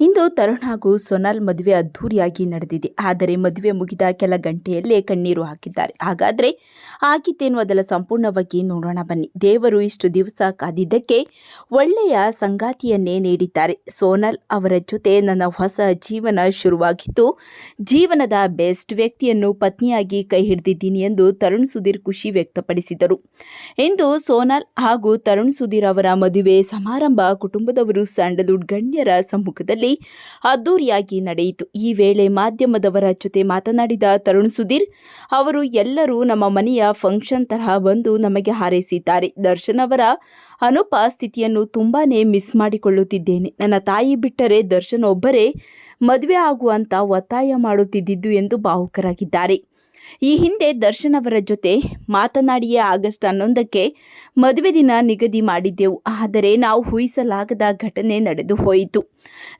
ಇಂದು ತರುಣ್ ಹಾಗೂ ಸೊನಾಲ್ ಮದುವೆ ಅದ್ಧೂರಿಯಾಗಿ ನಡೆದಿದೆ. ಆದರೆ ಮದುವೆ ಮುಗಿದ ಕೆಲ ಗಂಟೆಯಲ್ಲೇ ಕಣ್ಣೀರು ಹಾಕಿದ್ದಾರೆ. ಹಾಗಾದರೆ ಆಗಿದ್ದೇನು ಅದರ ಸಂಪೂರ್ಣವಾಗಿ ನೋಡೋಣ ಬನ್ನಿ. ದೇವರು ಇಷ್ಟು ದಿವಸ ಕಾದಿದ್ದಕ್ಕೆ ಒಳ್ಳೆಯ ಸಂಗಾತಿಯನ್ನೇ ನೀಡಿದ್ದಾರೆ. ಸೋನಲ್ ಅವರ ಜೊತೆ ನನ್ನ ಹೊಸ ಜೀವನ ಶುರುವಾಗಿತ್ತು. ಜೀವನದ ಬೆಸ್ಟ್ ವ್ಯಕ್ತಿಯನ್ನು ಪತ್ನಿಯಾಗಿ ಕೈ ಹಿಡಿದಿದ್ದೀನಿ ಎಂದು ತರುಣ್ ಸುಧೀರ್ ಖುಷಿ ವ್ಯಕ್ತಪಡಿಸಿದರು. ಇಂದು ಸೋನಾಲ್ ಹಾಗೂ ತರುಣ್ ಸುಧೀರ್ ಅವರ ಮದುವೆ ಸಮಾರಂಭ ಕುಟುಂಬದವರು ಸ್ಯಾಂಡಲ್ವುಡ್ ಗಣ್ಯರ ಸಮ್ಮುಖದಲ್ಲಿ ಅದ್ದೂರಿಯಾಗಿ ನಡೆಯಿತು. ಈ ವೇಳೆ ಮಾಧ್ಯಮದವರ ಜೊತೆ ಮಾತನಾಡಿದ ತರುಣ್ ಸುಧೀರ್, ಅವರು ಎಲ್ಲರೂ ನಮ್ಮ ಮನೆಯ ಫಂಕ್ಷನ್ ತರಹ ಬಂದು ನಮಗೆ ಹಾರೈಸಿದ್ದಾರೆ. ದರ್ಶನ್ ಅವರ ಅನುಪಸ್ಥಿತಿಯನ್ನು ತುಂಬಾನೇ ಮಿಸ್ ಮಾಡಿಕೊಳ್ಳುತ್ತಿದ್ದೇನೆ. ನನ್ನ ತಾಯಿ ಬಿಟ್ಟರೆ ದರ್ಶನ್ ಒಬ್ಬರೇ ಮದುವೆ ಆಗುವಂತ ಒತ್ತಾಯ ಮಾಡುತ್ತಿದ್ದಿದ್ದು ಎಂದು ಭಾವುಕರಾಗಿದ್ದಾರೆ. ಈ ಹಿಂದೆ ದರ್ಶನ್ ಅವರ ಜೊತೆ ಮಾತನಾಡಿಯೇ ಆಗಸ್ಟ್ ಹನ್ನೊಂದಕ್ಕೆ ಮದುವೆ ದಿನ ನಿಗದಿ ಮಾಡಿದ್ದೆವು. ಆದರೆ ನಾವು ಊಹಿಸಲಾಗದ ಘಟನೆ ನಡೆದು ಹೋಯಿತು.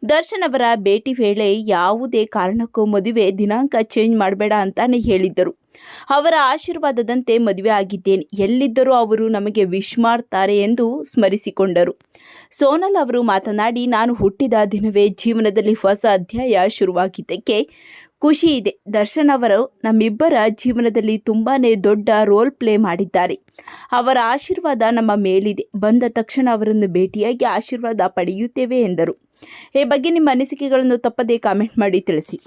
ದರ್ಶನ್ ಅವರ ಭೇಟಿ ವೇಳೆ ಯಾವುದೇ ಕಾರಣಕ್ಕೂ ಮದುವೆ ದಿನಾಂಕ ಚೇಂಜ್ ಮಾಡಬೇಡ ಅಂತಾನೆ ಹೇಳಿದ್ದರು. ಅವರ ಆಶೀರ್ವಾದದಂತೆ ಮದುವೆ ಆಗಿದ್ದೇನೆ. ಎಲ್ಲಿದ್ದರೂ ಅವರು ನಮಗೆ ವಿಶ್ ಮಾಡ್ತಾರೆ ಎಂದು ಸ್ಮರಿಸಿಕೊಂಡರು. ಸೋನಲ್ ಅವರು ಮಾತನಾಡಿ, ನಾನು ಹುಟ್ಟಿದ ದಿನವೇ ಜೀವನದಲ್ಲಿ ಹೊಸ ಅಧ್ಯಾಯ ಶುರುವಾಗಿದ್ದಕ್ಕೆ ಖುಷಿ ಇದೆ. ದರ್ಶನ್ ಅವರು ನಮ್ಮಿಬ್ಬರ ಜೀವನದಲ್ಲಿ ತುಂಬಾ ದೊಡ್ಡ ರೋಲ್ ಪ್ಲೇ ಮಾಡಿದ್ದಾರೆ. ಅವರ ಆಶೀರ್ವಾದ ನಮ್ಮ ಮೇಲಿದೆ. ಬಂದ ತಕ್ಷಣ ಅವರನ್ನು ಭೇಟಿಯಾಗಿ ಆಶೀರ್ವಾದ ಪಡೆಯುತ್ತೇವೆ ಎಂದರು. ಈ ಬಗ್ಗೆ ನಿಮ್ಮ ಅನಿಸಿಕೆಗಳನ್ನು ತಪ್ಪದೇ ಕಾಮೆಂಟ್ ಮಾಡಿ ತಿಳಿಸಿ.